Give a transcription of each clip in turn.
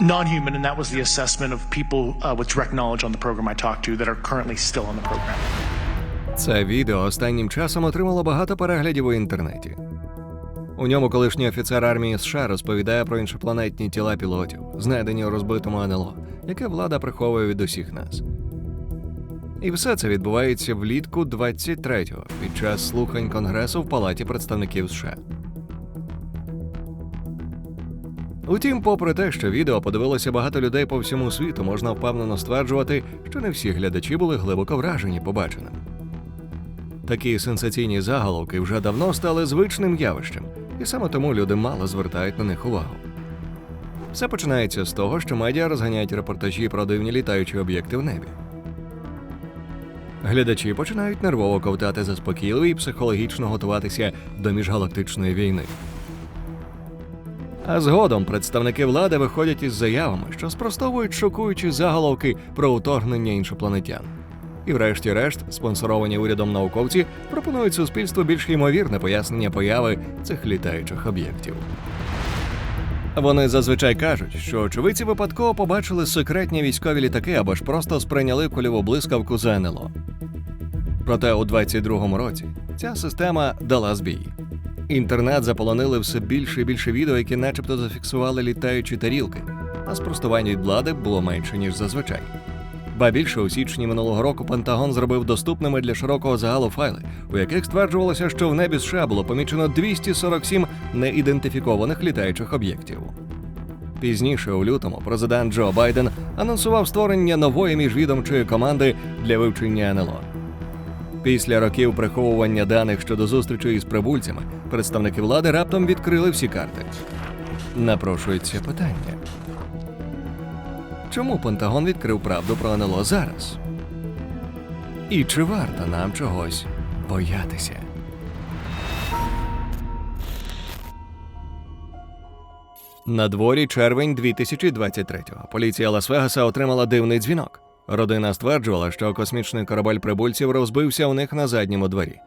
non-human, and that was the assessment of people uh, with direct knowledge on the program I talked to that are currently still on the program. Це відео останнім часом отримало багато переглядів у інтернеті. У ньому колишній офіцер армії США розповідає про іншопланетні тіла пілотів, знайдені у розбитому НЛО, яке влада приховує від усіх нас. І все це відбувається влітку 23-го під час слухань Конгресу в Палаті представників США. Утім, попри те, що відео подивилося багато людей по всьому світу, можна впевнено стверджувати, що не всі глядачі були глибоко вражені побаченим. Такі сенсаційні заголовки вже давно стали звичним явищем, і саме тому люди мало звертають на них увагу. Все починається з того, що медіа розганяють репортажі про дивні літаючі об'єкти в небі. Глядачі починають нервово ковтати заспокійливо і психологічно готуватися до міжгалактичної війни. А згодом представники влади виходять із заявами, що спростовують шокуючі заголовки про вторгнення іншопланетян. І, врешті-решт, спонсоровані урядом науковці пропонують суспільству більш ймовірне пояснення появи цих літаючих об'єктів. Вони зазвичай кажуть, що очевидці випадково побачили секретні військові літаки або ж просто сприйняли кольову блискавку за НЛО. Проте у 22-му році ця система дала збій. Інтернет заполонили все більше і більше відео, які начебто зафіксували літаючі тарілки, а спростувань від влади було менше, ніж зазвичай. Ба більше у січні минулого року Пентагон зробив доступними для широкого загалу файли, у яких стверджувалося, що в небі США було помічено 247 неідентифікованих літаючих об'єктів. Пізніше, у лютому, президент Джо Байден анонсував створення нової міжвідомчої команди для вивчення НЛО. Після років приховування даних щодо зустрічей із прибульцями, представники влади раптом відкрили всі карти. Напрошується питання. Чому Пентагон відкрив правду про НЛО зараз? І чи варто нам чогось боятися? На дворі червень 2023-го. Поліція Лас-Вегаса отримала дивний дзвінок. Родина стверджувала, що космічний корабель прибульців розбився у них на задньому дворі.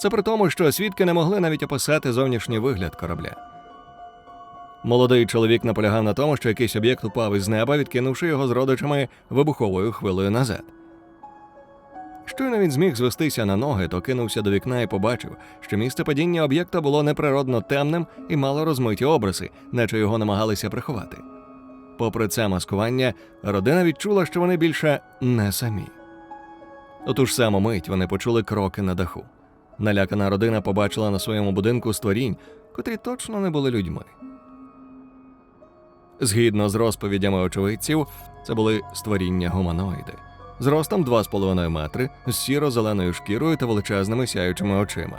Це при тому, що свідки не могли навіть описати зовнішній вигляд корабля. Молодий чоловік наполягав на тому, що якийсь об'єкт упав із неба, відкинувши його з родичами вибуховою хвилею назад. Щойно він зміг звестися на ноги, то кинувся до вікна і побачив, що місце падіння об'єкта було неприродно темним і мало розмиті обриси, наче його намагалися приховати. Попри це маскування, родина відчула, що вони більше не самі. У ту ж саму мить вони почули кроки на даху. Налякана родина побачила на своєму будинку створінь, котрі точно не були людьми. Згідно з розповідями очевидців, це були створіння гуманоїди з ростом 2,5 метри, з сіро-зеленою шкірою та величезними сяючими очима.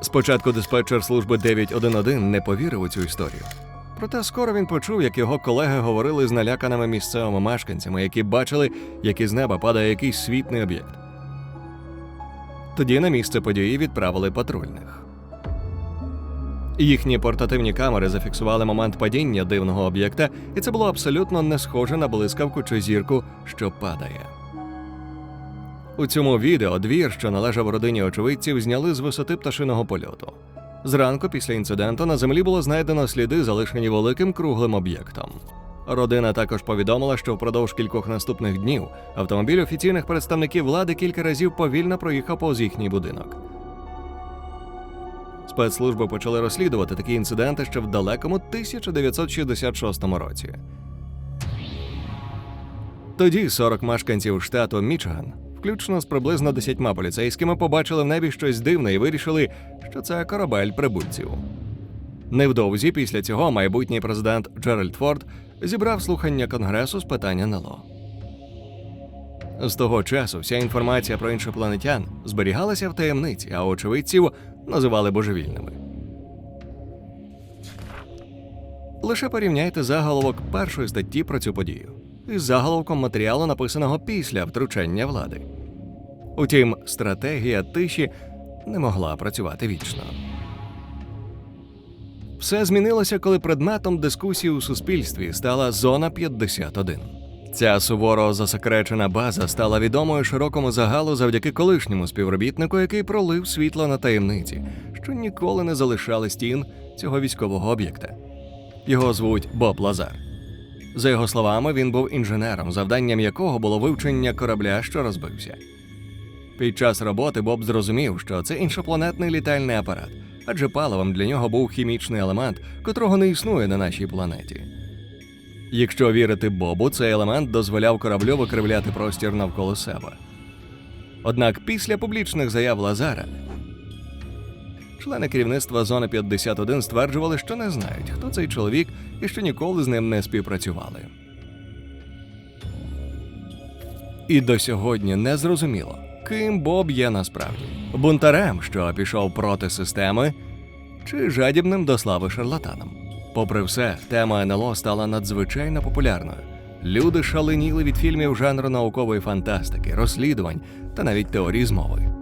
Спочатку диспетчер служби 911 не повірив у цю історію. Проте скоро він почув, як його колеги говорили з наляканими місцевими мешканцями, які бачили, як із неба падає якийсь світний об'єкт. Тоді на місце події відправили патрульних. Їхні портативні камери зафіксували момент падіння дивного об'єкта, і це було абсолютно не схоже на блискавку чи зірку, що падає. У цьому відео двір, що належав родині очевидців, зняли з висоти пташиного польоту. Зранку після інциденту на землі було знайдено сліди, залишені великим круглим об'єктом. Родина також повідомила, що впродовж кількох наступних днів автомобіль офіційних представників влади кілька разів повільно проїхав повз їхній будинок. Спецслужби почали розслідувати такі інциденти ще в далекому 1966 році. Тоді 40 мешканців штату Мічиган, включно з приблизно 10 поліцейськими, побачили в небі щось дивне і вирішили, що це корабель прибульців. Невдовзі після цього майбутній президент Джеральд Форд зібрав слухання Конгресу з питання НЛО. З того часу вся інформація про іншопланетян зберігалася в таємниці, а очевидців називали божевільними. Лише порівняйте заголовок першої статті про цю подію із заголовком матеріалу, написаного після втручання влади. Утім, стратегія тиші не могла працювати вічно. Все змінилося, коли предметом дискусії у суспільстві стала зона 51. Ця суворо засекречена база стала відомою широкому загалу завдяки колишньому співробітнику, який пролив світло на таємниці, що ніколи не залишали стін цього військового об'єкта. Його звуть Боб Лазар. За його словами, він був інженером, завданням якого було вивчення корабля, що розбився. Під час роботи Боб зрозумів, що це іншопланетний літальний апарат, адже паливом для нього був хімічний елемент, котрого не існує на нашій планеті. Якщо вірити Бобу, цей елемент дозволяв кораблю викривляти простір навколо себе. Однак після публічних заяв Лазара члени керівництва зони 51 стверджували, що не знають, хто цей чоловік і що ніколи з ним не співпрацювали. І до сьогодні не зрозуміло, ким Боб є насправді бунтарем, що пішов проти системи, чи жадібним до слави шарлатаном. Попри все, тема НЛО стала надзвичайно популярною. Люди шаленіли від фільмів жанру наукової фантастики, розслідувань та навіть теорії змови.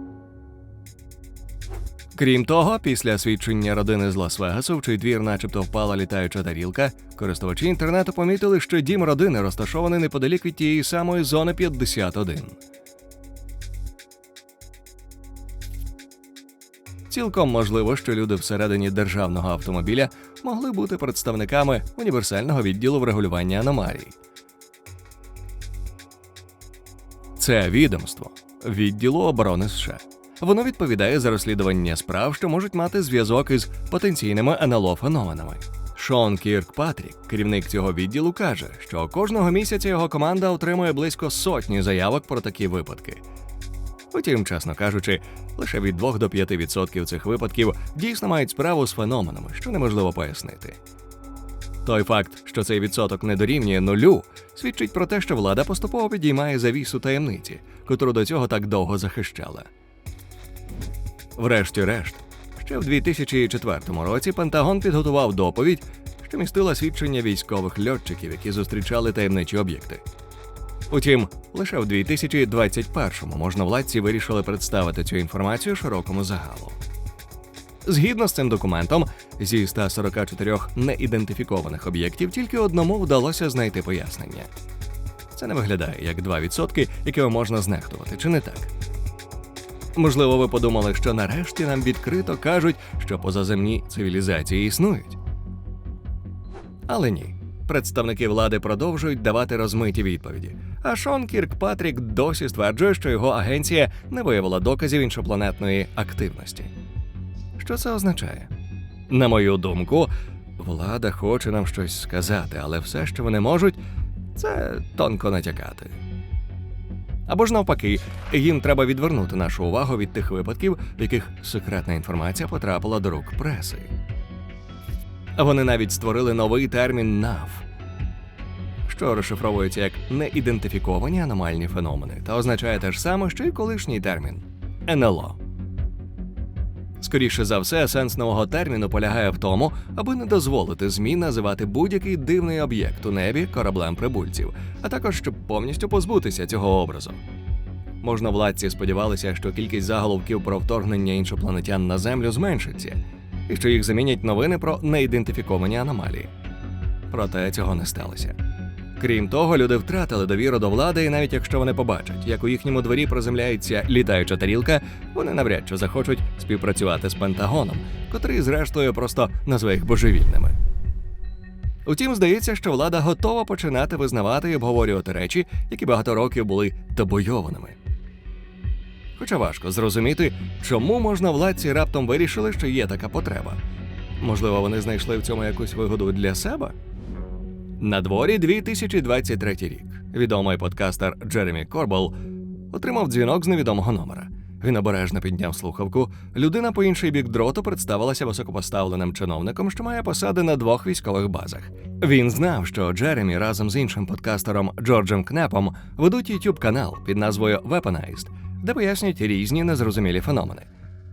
Крім того, після свідчення родини з Лас-Вегасу, в чий двір начебто впала літаюча тарілка, користувачі інтернету помітили, що дім родини розташований неподалік від тієї самої зони 51. Цілком можливо, що люди всередині державного автомобіля могли бути представниками універсального відділу врегулювання аномалій. Це відомство відділу оборони США. Воно відповідає за розслідування справ, що можуть мати зв'язок із потенційними НЛО феноменами. Шон Кірк Патрік, керівник цього відділу, каже, що кожного місяця його команда отримує близько сотні заявок про такі випадки. Утім, чесно кажучи, лише від 2 до 5% цих випадків дійсно мають справу з феноменами, що неможливо пояснити. Той факт, що цей відсоток не дорівнює нулю, свідчить про те, що влада поступово підіймає завісу таємниці, котру до цього так довго захищала. Врешті-решт, ще в 2004 році Пентагон підготував доповідь, що містила свідчення військових льотчиків, які зустрічали таємничі об'єкти. Утім, лише в 2021-му можновладці вирішили представити цю інформацію широкому загалу. Згідно з цим документом, зі 144 неідентифікованих об'єктів тільки одному вдалося знайти пояснення. Це не виглядає як 2%, якими можна знехтувати, чи не так? Можливо, ви подумали, що нарешті нам відкрито кажуть, що позаземні цивілізації існують. Але ні. Представники влади продовжують давати розмиті відповіді. А Шон Кірк Патрік досі стверджує, що його агенція не виявила доказів іншопланетної активності. Що це означає? На мою думку, влада хоче нам щось сказати, але все, що вони можуть, це тонко натякати. Або ж навпаки, їм треба відвернути нашу увагу від тих випадків, в яких секретна інформація потрапила до рук преси. Вони навіть створили новий термін НАВ, що розшифровується як неідентифіковані аномальні феномени, та означає те ж саме, що й колишній термін НЛО. Скоріше за все, сенс нового терміну полягає в тому, аби не дозволити ЗМІ називати будь-який дивний об'єкт у небі кораблем прибульців, а також щоб повністю позбутися цього образу. Можновладці сподівалися, що кількість заголовків про вторгнення іншопланетян на Землю зменшиться, і що їх замінять новини про неідентифіковані аномалії. Проте цього не сталося. Крім того, люди втратили довіру до влади, і навіть якщо вони побачать, як у їхньому дворі приземляється літаюча тарілка, вони навряд чи захочуть співпрацювати з Пентагоном, котрий, зрештою, просто назве їх божевільними. Утім, здається, що влада готова починати визнавати і обговорювати речі, які багато років були табойованими. Хоча важко зрозуміти, чому можновладці раптом вирішили, що є така потреба. Можливо, вони знайшли в цьому якусь вигоду для себе? На дворі 2023 рік. Відомий подкастер Джеремі Корбел отримав дзвінок з невідомого номера. Він обережно підняв слухавку. Людина по інший бік дроту представилася високопоставленим чиновником, що має посади на двох військових базах. Він знав, що Джеремі разом з іншим подкастером Джорджем Кнепом ведуть youtube канал під назвою Weaponized, де пояснюють різні незрозумілі феномени.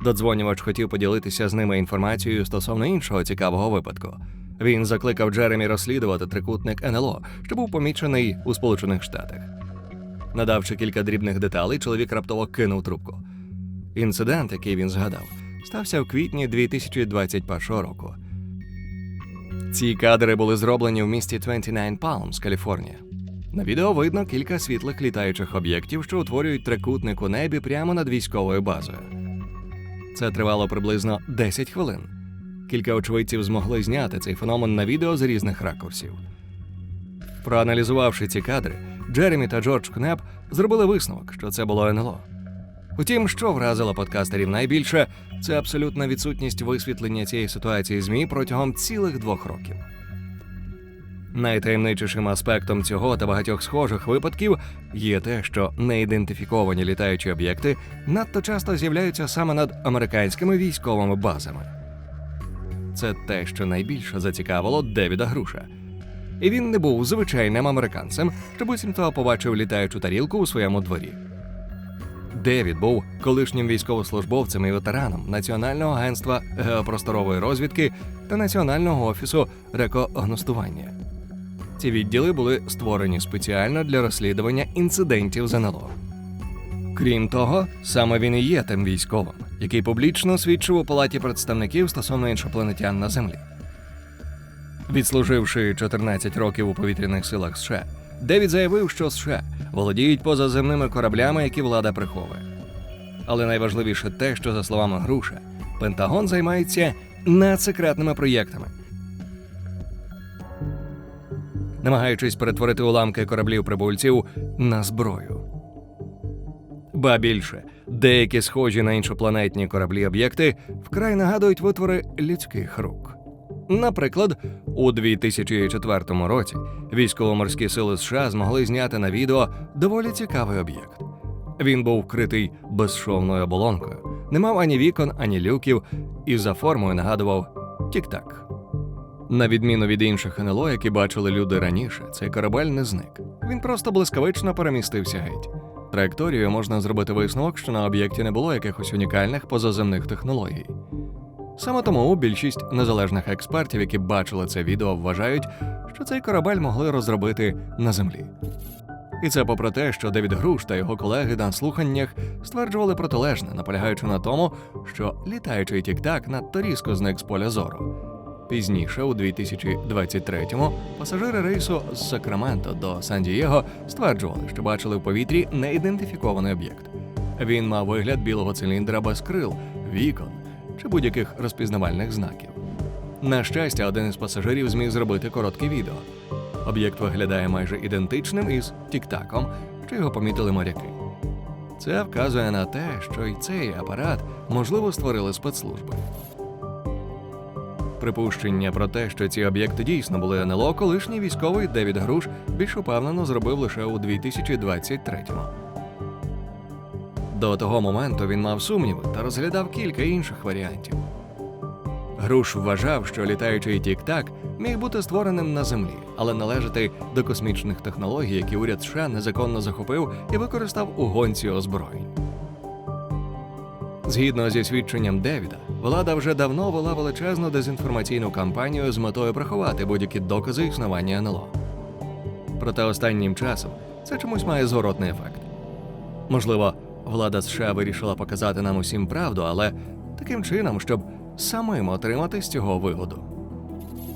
Додзвонювач хотів поділитися з ними інформацією стосовно іншого цікавого випадку. Він закликав Джеремі розслідувати трикутник НЛО, що був помічений у Сполучених Штатах. Надавши кілька дрібних деталей, чоловік раптово кинув трубку. Інцидент, який він згадав, стався в квітні 2021 року. Ці кадри були зроблені в місті 29 Palms, Каліфорнія. На відео видно кілька світлих літаючих об'єктів, що утворюють трикутник у небі прямо над військовою базою. Це тривало приблизно 10 хвилин. Кілька очевидців змогли зняти цей феномен на відео з різних ракурсів. Проаналізувавши ці кадри, Джеремі та Джордж Кнеп зробили висновок, що це було НЛО. Утім, що вразило подкастерів найбільше, це абсолютна відсутність висвітлення цієї ситуації ЗМІ протягом цілих двох років. Найтаємничішим аспектом цього та багатьох схожих випадків є те, що неідентифіковані літаючі об'єкти надто часто з'являються саме над американськими військовими базами. Це те, що найбільше зацікавило Девіда Груша. І він не був звичайним американцем, що буцімто побачив літаючу тарілку у своєму дворі. Девід був колишнім військовослужбовцем і ветераном Національного агентства геопросторової розвідки та Національного офісу рекогностування. Ці відділи були створені спеціально для розслідування інцидентів з НЛО. Крім того, саме він і є тим військовим, який публічно свідчив у палаті представників стосовно іншопланетян на землі. Відслуживши 14 років у повітряних силах США, Девід заявив, що США володіють позаземними кораблями, які влада приховує. Але найважливіше те, що, за словами Груша, Пентагон займається надсекретними проєктами, намагаючись перетворити уламки кораблів прибульців на зброю. Ба більше, деякі схожі на іншопланетні кораблі об'єкти вкрай нагадують витвори людських рук. Наприклад, у 2004 році військово-морські сили США змогли зняти на відео доволі цікавий об'єкт. Він був вкритий безшовною оболонкою, не мав ані вікон, ані люків, і за формою нагадував тік-так. На відміну від інших НЛО, які бачили люди раніше, цей корабель не зник. Він просто блискавично перемістився геть. Траєкторією можна зробити висновок, що на об'єкті не було якихось унікальних позаземних технологій. Саме тому більшість незалежних експертів, які бачили це відео, вважають, що цей корабель могли розробити на землі. І це попри те, що Девід Груш та його колеги на слуханнях стверджували протилежне, наполягаючи на тому, що літаючий тік-так надто різко зник з поля зору. Пізніше, у 2023-му, пасажири рейсу з Сакраменто до Сан-Дієго стверджували, що бачили в повітрі неідентифікований об'єкт. Він мав вигляд білого циліндра без крил, вікон чи будь-яких розпізнавальних знаків. На щастя, один із пасажирів зміг зробити коротке відео. Об'єкт виглядає майже ідентичним із тік-таком, що його помітили моряки. Це вказує на те, що й цей апарат можливо створили спецслужби. Припущення про те, що ці об'єкти дійсно були НЛО, колишній військовий Девід Груш більш упевнено зробив лише у 2023-му. До того моменту він мав сумніви та розглядав кілька інших варіантів. Груш вважав, що літаючий тік-так міг бути створеним на землі, але належати до космічних технологій, які уряд США незаконно захопив і використав у гонці озброєнь. Згідно зі свідченням Девіда, влада вже давно вела величезну дезінформаційну кампанію з метою приховати будь-які докази існування НЛО. Проте останнім часом це чомусь має зворотний ефект. Можливо, влада США вирішила показати нам усім правду, але таким чином, щоб самим отримати з цього вигоду.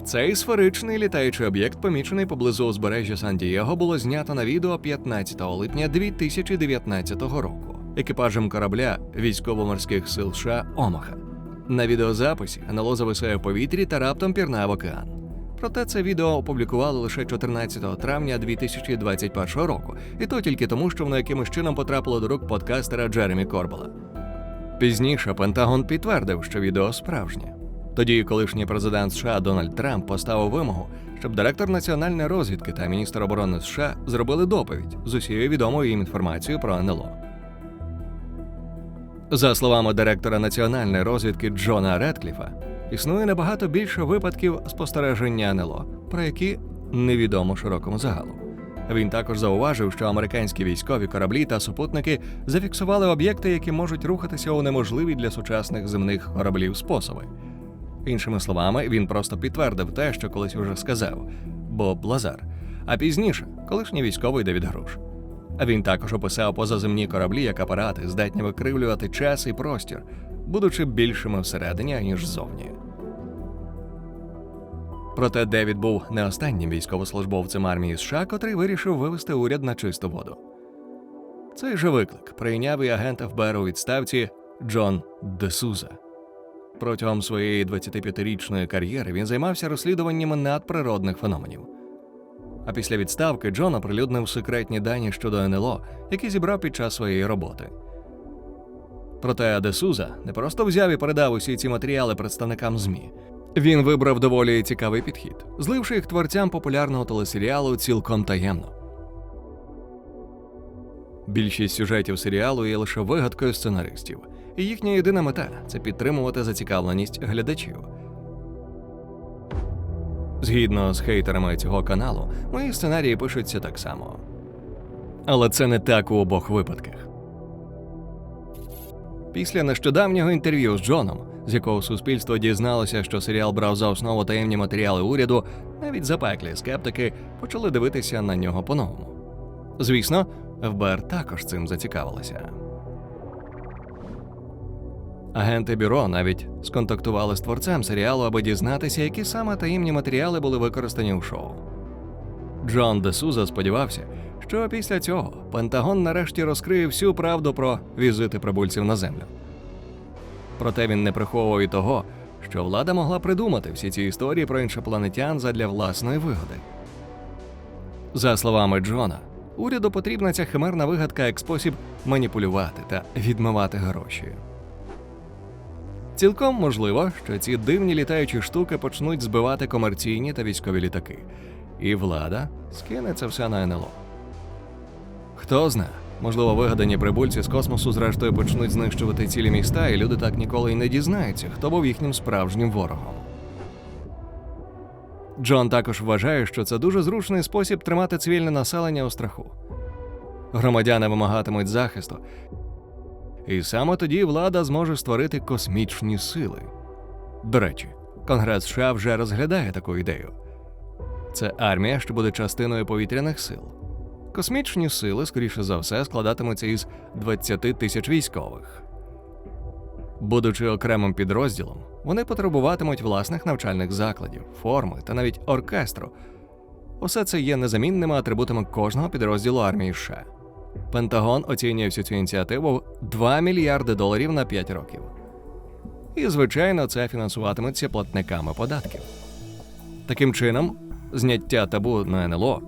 Цей сферичний літаючий об'єкт, помічений поблизу узбережжя Сан-Дієго, було знято на відео 15 липня 2019 року екіпажем корабля військово-морських сил США Омаха. На відеозаписі НЛО зависає в повітрі та раптом пірнає в океан. Проте це відео опублікували лише 14 травня 2021 року, і то тільки тому, що воно якимось чином потрапило до рук подкастера Джеремі Корбела. Пізніше Пентагон підтвердив, що відео справжнє. Тоді колишній президент США Дональд Трамп поставив вимогу, щоб директор національної розвідки та міністр оборони США зробили доповідь з усією відомою їм інформацією про НЛО. За словами директора національної розвідки Джона Редкліфа, існує набагато більше випадків спостереження НЛО, про які невідомо широкому загалу. Він також зауважив, що американські військові кораблі та супутники зафіксували об'єкти, які можуть рухатися у неможливі для сучасних земних кораблів способи. Іншими словами, він просто підтвердив те, що колись уже сказав Боб Лазар, а пізніше колишній військовий Девід Груш. А він також описав позаземні кораблі як апарати, здатні викривлювати час і простір, будучи більшими всередині, ніж ззовні. Проте Девід був не останнім військовослужбовцем армії США, котрий вирішив вивести уряд на чисту воду. Цей же виклик прийняв і агент ФБР у відставці Джон Десуза. Протягом своєї 25-річної кар'єри він займався розслідуваннями надприродних феноменів. А після відставки Джон оприлюднив секретні дані щодо НЛО, які зібрав під час своєї роботи. Проте Десуза не просто взяв і передав усі ці матеріали представникам ЗМІ. Він вибрав доволі цікавий підхід, зливши їх творцям популярного телесеріалу цілком таємно. Більшість сюжетів серіалу є лише вигадкою сценаристів, і їхня єдина мета це підтримувати зацікавленість глядачів. Згідно з хейтерами цього каналу, мої сценарії пишуться так само. Але це не так у обох випадках. Після нещодавнього інтерв'ю з Джоном, з якого суспільство дізналося, що серіал брав за основу таємні матеріали уряду, навіть запеклі скептики почали дивитися на нього по-новому. Звісно, ФБР також цим зацікавилося. Агенти бюро навіть сконтактували з творцем серіалу, аби дізнатися, які саме таємні матеріали були використані у шоу. Джон Десуза сподівався, що після цього Пентагон нарешті розкриє всю правду про візити прибульців на землю. Проте він не приховував і того, що влада могла придумати всі ці історії про іншопланетян задля власної вигоди. За словами Джона, уряду потрібна ця химерна вигадка як спосіб маніпулювати та відмивати гроші. Цілком можливо, що ці дивні літаючі штуки почнуть збивати комерційні та військові літаки, і влада скине це все на НЛО. Хто зна, можливо, вигадані прибульці з космосу зрештою почнуть знищувати цілі міста, і люди так ніколи й не дізнаються, хто був їхнім справжнім ворогом. Джон також вважає, що це дуже зручний спосіб тримати цивільне населення у страху. Громадяни вимагатимуть захисту, і саме тоді влада зможе створити космічні сили. До речі, Конгрес США вже розглядає таку ідею. Це армія, що буде частиною повітряних сил. Космічні сили, скоріше за все, складатимуться із 20 тисяч військових. Будучи окремим підрозділом, вони потребуватимуть власних навчальних закладів, форми та навіть оркестру. Усе це є незамінними атрибутами кожного підрозділу армії США. Пентагон оцінює всю цю ініціативу 2 мільярди доларів на 5 років. І, звичайно, це фінансуватиметься платниками податків. Таким чином, зняття табу на НЛО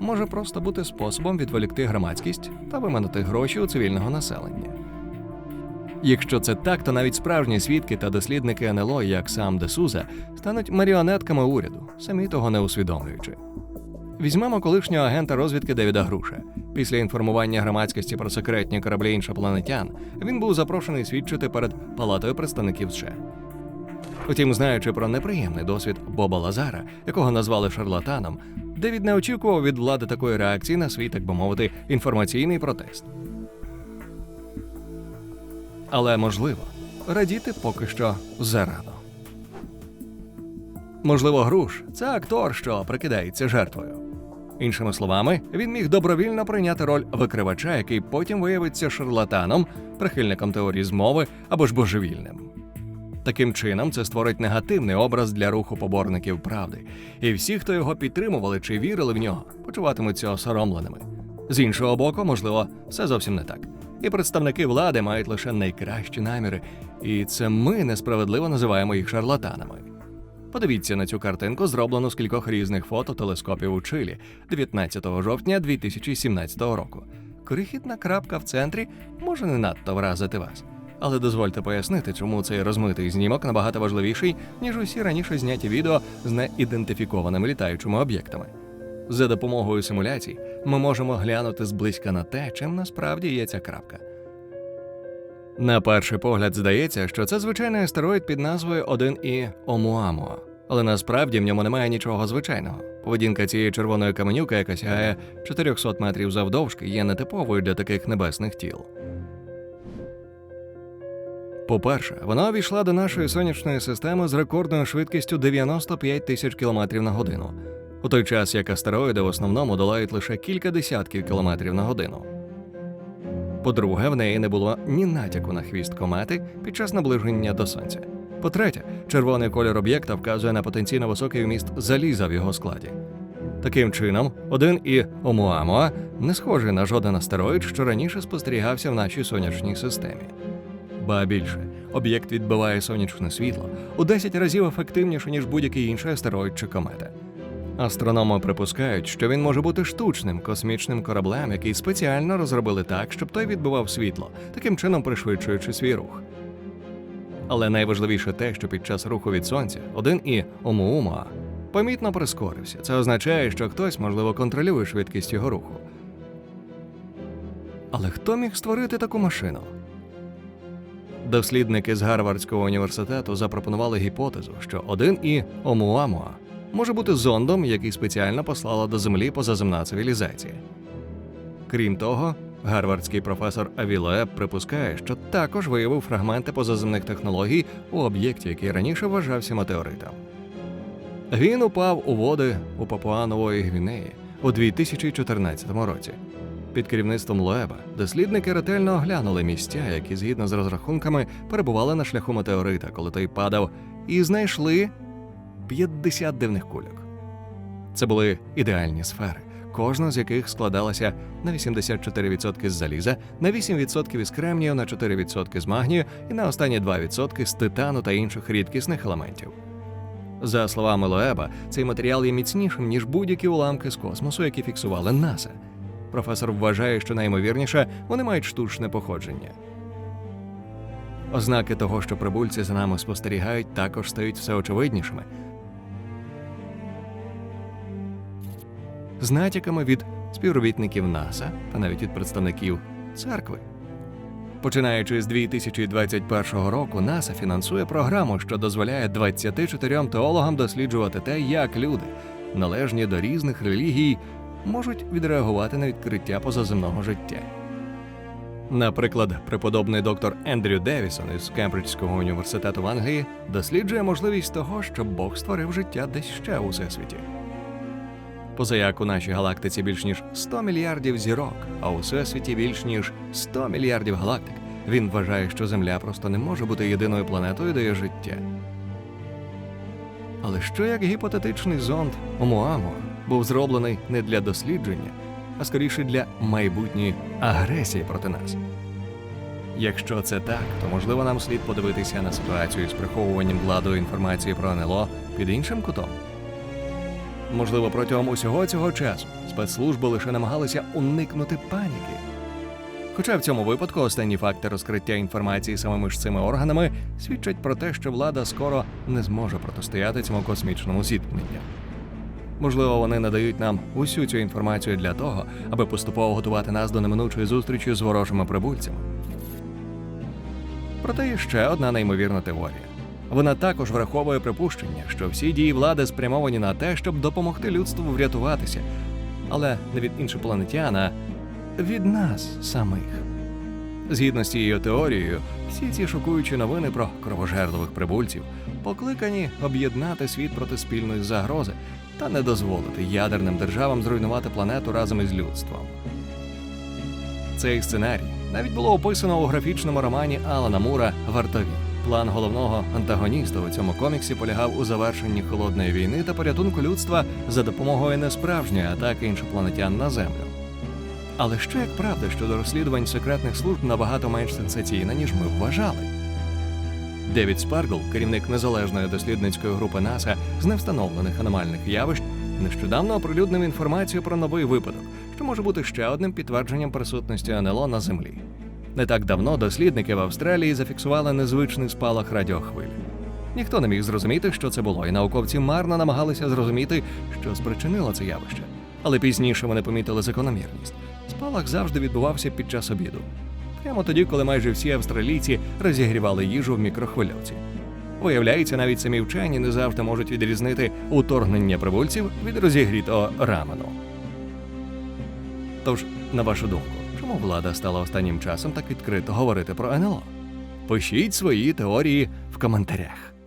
може просто бути способом відволікти громадськість та виманити гроші у цивільного населення. Якщо це так, то навіть справжні свідки та дослідники НЛО, як сам Десуза, стануть маріонетками уряду, самі того не усвідомлюючи. Візьмемо колишнього агента розвідки Девіда Груша. Після інформування громадськості про секретні кораблі іншопланетян він був запрошений свідчити перед Палатою представників США. Утім, знаючи про неприємний досвід Боба Лазара, якого назвали шарлатаном, Девід не очікував від влади такої реакції на свій, так би мовити, інформаційний протест. Але можливо, радіти поки що зарано. Можливо, груш це актор, що прикидається жертвою. Іншими словами, він міг добровільно прийняти роль викривача, який потім виявиться шарлатаном, прихильником теорії змови або ж божевільним. Таким чином, це створить негативний образ для руху поборників правди, і всі, хто його підтримували чи вірили в нього, почуватимуться осоромленими. З іншого боку, можливо, все зовсім не так. І представники влади мають лише найкращі наміри, і це ми несправедливо називаємо їх шарлатанами. Подивіться на цю картинку, зроблену з кількох різних фото телескопів у Чилі 19 жовтня 2017 року. Крихітна крапка в центрі може не надто вразити вас. Але дозвольте пояснити, чому цей розмитий знімок набагато важливіший, ніж усі раніше зняті відео з неідентифікованими літаючими об'єктами. За допомогою симуляцій ми можемо глянути зблизька на те, чим насправді є ця крапка. На перший погляд здається, що це звичайний астероїд під назвою 1І Омуамуа. Але насправді в ньому немає нічого звичайного. Поведінка цієї червоної каменюки, яка сягає 400 метрів завдовжки, є нетиповою для таких небесних тіл. По-перше, вона увійшла до нашої сонячної системи з рекордною швидкістю 95 тисяч кілометрів на годину, у той час як астероїди в основному долають лише кілька десятків кілометрів на годину. По-друге, в неї не було ні натяку на хвіст комети під час наближення до сонця. По-третє, червоний кольор об'єкта вказує на потенційно високий вміст заліза в його складі. Таким чином, один і Омуамуа не схожий на жоден астероїд, що раніше спостерігався в нашій сонячній системі. Ба більше, об'єкт відбиває сонячне світло у 10 разів ефективніше, ніж будь-який інший астероїд чи комета. Астрономи припускають, що він може бути штучним космічним кораблем, який спеціально розробили так, щоб той відбивав світло, таким чином пришвидшуючи свій рух. Але найважливіше те, що під час руху від сонця один і Омуумуа помітно прискорився. Це означає, що хтось, можливо, контролює швидкість його руху. Але хто міг створити таку машину? Дослідники з Гарвардського університету запропонували гіпотезу, що один і Омуамуа може бути зондом, який спеціально послала до Землі позаземна цивілізація. Крім того, гарвардський професор Авілоеб припускає, що також виявив фрагменти позаземних технологій у об'єкті, який раніше вважався метеоритом. Він упав у води у Папуа-Нової Гвінеї у 2014 році. Під керівництвом Лоеба дослідники ретельно оглянули місця, які згідно з розрахунками перебували на шляху метеорита, коли той падав, і знайшли 50 дивних кульок. Це були ідеальні сфери, кожна з яких складалася на 84% з заліза, на 8% із кремнію, на 4% з магнію і на останні 2% з титану та інших рідкісних елементів. За словами Лоеба, цей матеріал є міцнішим, ніж будь-які уламки з космосу, які фіксували НАСА. Професор вважає, що наймовірніше вони мають штучне походження. Ознаки того, що прибульці за нами спостерігають, також стають все очевиднішими. З натяками від співробітників НАСА та навіть від представників церкви. Починаючи з 2021 року, НАСА фінансує програму, що дозволяє 24 теологам досліджувати те, як люди, належні до різних релігій, можуть відреагувати на відкриття позаземного життя. Наприклад, преподобний доктор Ендрю Девісон із Кембриджського університету в Англії досліджує можливість того, що Бог створив життя десь ще у всесвіті. Позаяк у нашій галактиці більш ніж 100 мільярдів зірок, а у всесвіті більш ніж 100 мільярдів галактик. Він вважає, що Земля просто не може бути єдиною планетою, де є життя. Але що як гіпотетичний зонд Омуамуа був зроблений не для дослідження, а скоріше для майбутньої агресії проти нас? Якщо це так, то можливо нам слід подивитися на ситуацію з приховуванням владою інформації про НЛО під іншим кутом. Можливо, протягом усього цього часу спецслужби лише намагалися уникнути паніки. Хоча в цьому випадку останні факти розкриття інформації самими ж цими органами свідчать про те, що влада скоро не зможе протистояти цьому космічному зіткненню. Можливо, вони надають нам усю цю інформацію для того, аби поступово готувати нас до неминучої зустрічі з ворожими прибульцями. Проте є ще одна неймовірна теорія. Вона також враховує припущення, що всі дії влади спрямовані на те, щоб допомогти людству врятуватися, але не від іншопланетян, а від нас самих. Згідно з цією теорією, всі ці шокуючі новини про кровожерливих прибульців покликані об'єднати світ проти спільної загрози та не дозволити ядерним державам зруйнувати планету разом із людством. Цей сценарій навіть було описано у графічному романі Алана Мура Вартові. План головного антагоніста у цьому коміксі полягав у завершенні холодної війни та порятунку людства за допомогою несправжньої атаки іншопланетян на землю. Але що як правда щодо розслідувань секретних служб набагато менш сенсаційна, ніж ми вважали? Девід Спаргл, керівник незалежної дослідницької групи НАСА з невстановлених аномальних явищ, нещодавно оприлюднив інформацію про новий випадок, що може бути ще одним підтвердженням присутності НЛО на Землі. Не так давно дослідники в Австралії зафіксували незвичний спалах радіохвиль. Ніхто не міг зрозуміти, що це було, і науковці марно намагалися зрозуміти, що спричинило це явище. Але пізніше вони помітили закономірність. Спалах завжди відбувався під час обіду. Прямо тоді, коли майже всі австралійці розігрівали їжу в мікрохвильовці. Виявляється, навіть самі вчені не завжди можуть відрізнити уторгнення прибульців від розігрітого рамену. Тож, на вашу думку, чому влада стала останнім часом так відкрито говорити про НЛО? Пишіть свої теорії в коментарях.